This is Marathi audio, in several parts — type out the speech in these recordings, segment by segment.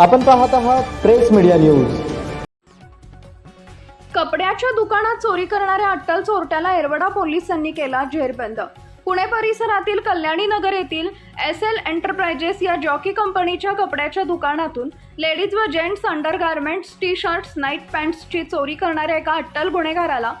आपण पाहत आहात प्रेस मीडिया न्यूज. कपड्याच्या दुकानात चोरी करणाऱ्या अट्टल चोरट्याला एरवडा पोलिसांनी केला जेरबंद. पुणे परिसरातील कल्याणी नगर येथील एस एल एंटरप्राइजेस या जॉकी कंपनीच्या कपड्याच्या दुकानातून लेडीज व gents undergarments T shirts night पॅन्ट्सची चोरी करणाऱ्या एका अट्टल गुन्हेगाराला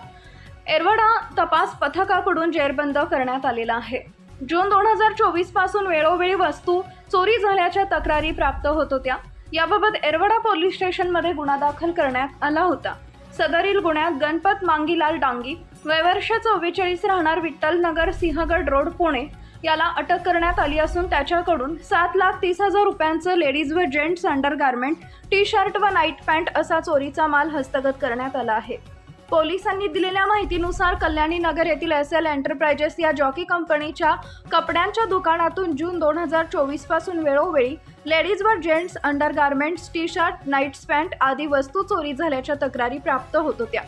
एरवडा तपास पथकाकडून जेरबंद करण्यात आलेला आहे. जून दोन हजार चोवीसपासून वेळोवेळी वस्तू चोरी झाल्याच्या तक्रारी प्राप्त होत होत्या. याबाबत एरवडा पोलीस स्टेशनमध्ये गुन्हा दाखल करण्यात आला होता. सदरील गुन्ह्यात गणपत मांगीलाल डांगी वयवर्ष चव्वेचाळीस राहणार विठ्ठल नगर सिंहगड रोड पुणे याला अटक करण्यात आली असून त्याच्याकडून सात लाख तीस हजार रुपयांचं लेडीज व जेंट्स अंडरगार्मेंट टी शर्ट व नाईट पॅन्ट असा चोरीचा माल हस्तगत करण्यात आला आहे. पोलिसांनी दिलेल्या माहितीनुसार कल्याणी नगर येथील एस एल एंटरप्राइजेस या जॉकी कंपनीच्या कपड्यांच्या दुकानातून जून दोन हजार चोवीसपासून वेळोवेळी लेडीज व gents undergarments T shirt nights pant आदी वस्तू चोरी झाल्याच्या तक्रारी प्राप्त होत होत्या.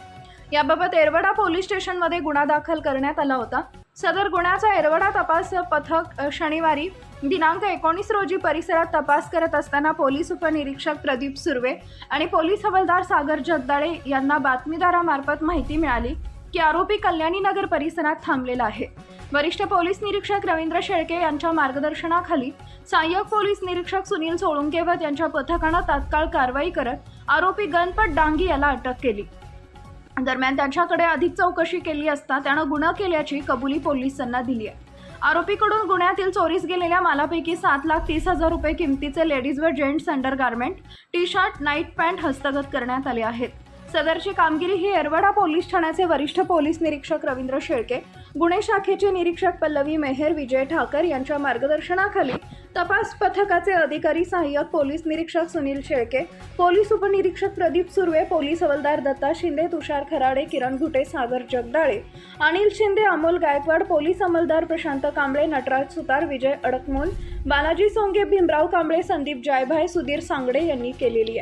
याबाबत एरवडा पोलीस स्टेशनमध्ये गुन्हा दाखल करण्यात आला होता. सदर गुन्ह्याचा एरवडा तपास पथक शनिवारी दिनांक एकोणीस रोजी परिसरात तपास करत असताना पोलीस उपनिरीक्षक प्रदीप सुर्वे आणि पोलीस हवालदार सागर जगदाळे यांना बातमीदारामार्फत माहिती मिळाली की आरोपी कल्याणी नगर परिसरात थांबलेला आहे. वरिष्ठ पोलीस निरीक्षक रवींद्र शेळके यांच्या मार्गदर्शनाखाली सहाय्यक पोलीस निरीक्षक सुनील सोळुंकेवत यांच्या पथकानं तात्काळ कारवाई करत आरोपी गणपत डांगी याला अटक केली. दरम्यान त्यांच्याकडे अधिक चौकशी केली असता त्यानं गुन्हा केल्याची कबुली पोलिसांना दिली आहे. आरोपीकडून गुन्ह्यातील चोरीस गेलेल्या मालापैकी सात लाख तीस हजार रुपये किमतीचे लेडीज व gents under garment T shirt night pant हस्तगत करण्यात आले आहेत. सदरची कामगिरी ही येरवडा पोलीस ठाण्याचे वरिष्ठ पोलीस निरीक्षक रवींद्र शेळके गुन्हे शाखेचे निरीक्षक पल्लवी मेहर विजय ठाकर यांच्या मार्गदर्शनाखाली तपास पथकाचे अधिकारी सहाय्यक पोलीस निरीक्षक सुनील शेळके पोलीस उपनिरीक्षक प्रदीप सुर्वे पोलीस हवलदार दत्ता शिंदे तुषार खराडे किरण घुटे सागर जगदाळे अनिल शिंदे अमोल गायकवाड पोलीस अंमलदार प्रशांत कांबळे नटराज सुतार विजय अडकमोल बालाजी सोंगे भीमराव कांबळे संदीप जायभाय सुधीर सांगडे यांनी केलेली आहे.